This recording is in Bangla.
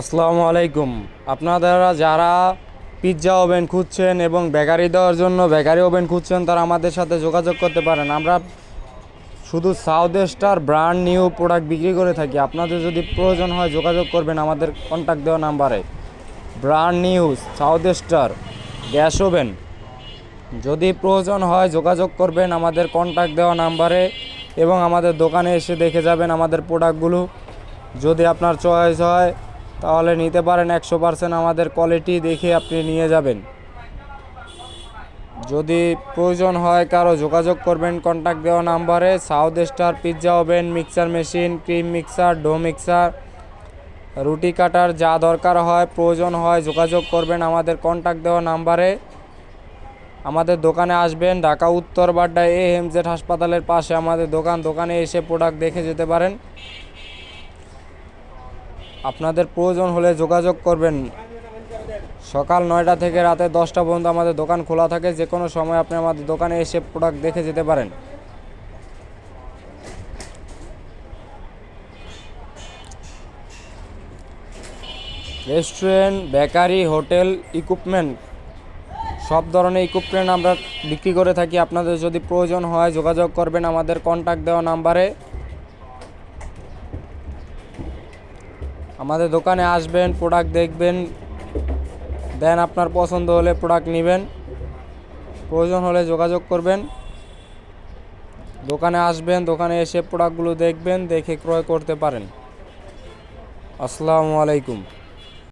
আসসালামু আলাইকুম। আপনারা যারা পিৎজা ওভেন খুঁজছেন এবং বেকারি দেওয়ার জন্য বেকারি ওভেন খুঁজছেন, তারা আমাদের সাথে যোগাযোগ করতে পারেন। আমরা শুধু South Star brand new product বিক্রি করে থাকি। আপনাদের যদি প্রয়োজন হয় যোগাযোগ করবেন আমাদের কন্ট্যাক্ট দেওয়া নাম্বারে brand new South Star gas oven. যদি প্রয়োজন হয় যোগাযোগ করবেন আমাদের কন্ট্যাক্ট দেওয়া নাম্বারে এবং আমাদের দোকানে এসে দেখে যাবেন আমাদের প্রোডাক্টগুলো যদি আপনার চয়েস হয় তাহলে নিতে পারেন একশো পার্সেন্ট আমাদের কোয়ালিটি দেখে আপনি নিয়ে যাবেন। যদি প্রয়োজন হয় কারও যোগাযোগ করবেন কন্ট্যাক্ট দেওয়া নাম্বারে South Star pizza oven mixer machine cream mixer dough mixer রুটি কাটার যা দরকার হয়, প্রয়োজন হয় যোগাযোগ করবেন আমাদের কন্ট্যাক্ট দেওয়া নাম্বারে। আমাদের দোকানে আসবেন, ঢাকা উত্তর বাড্ডা এ এমজেড হাসপাতালের পাশে আমাদের দোকান, দোকানে এসে প্রোডাক্ট দেখে যেতে পারেন। আপনাদের প্রয়োজন হলে যোগাযোগ করবেন। সকাল নয়টা থেকে রাতে দশটা পর্যন্ত আমাদের দোকান খোলা থাকে। যে কোনো সময় আপনি আমাদের দোকানে এসে প্রোডাক্ট দেখে যেতে পারেন। রেস্টুরেন্ট বেকারি হোটেল ইকুইপমেন্ট সব ধরনের ইকুইপমেন্ট আমরা বিক্রি করে থাকি। আপনাদের যদি প্রয়োজন হয় যোগাযোগ করবেন। আমাদের কন্ট্যাক্ট দেওয়া নাম্বারে আমাদের দোকানে আসবেন প্রোডাক্ট দেখবেন দেন আপনার পছন্দ হলে প্রোডাক্ট নেবেন, প্রয়োজন হলে যোগাযোগ করবেন। দোকানে আসবেন, দোকানে এসে প্রোডাক্টগুলো দেখবেন, দেখে ক্রয় করতে পারেন। আসসালামু আলাইকুম।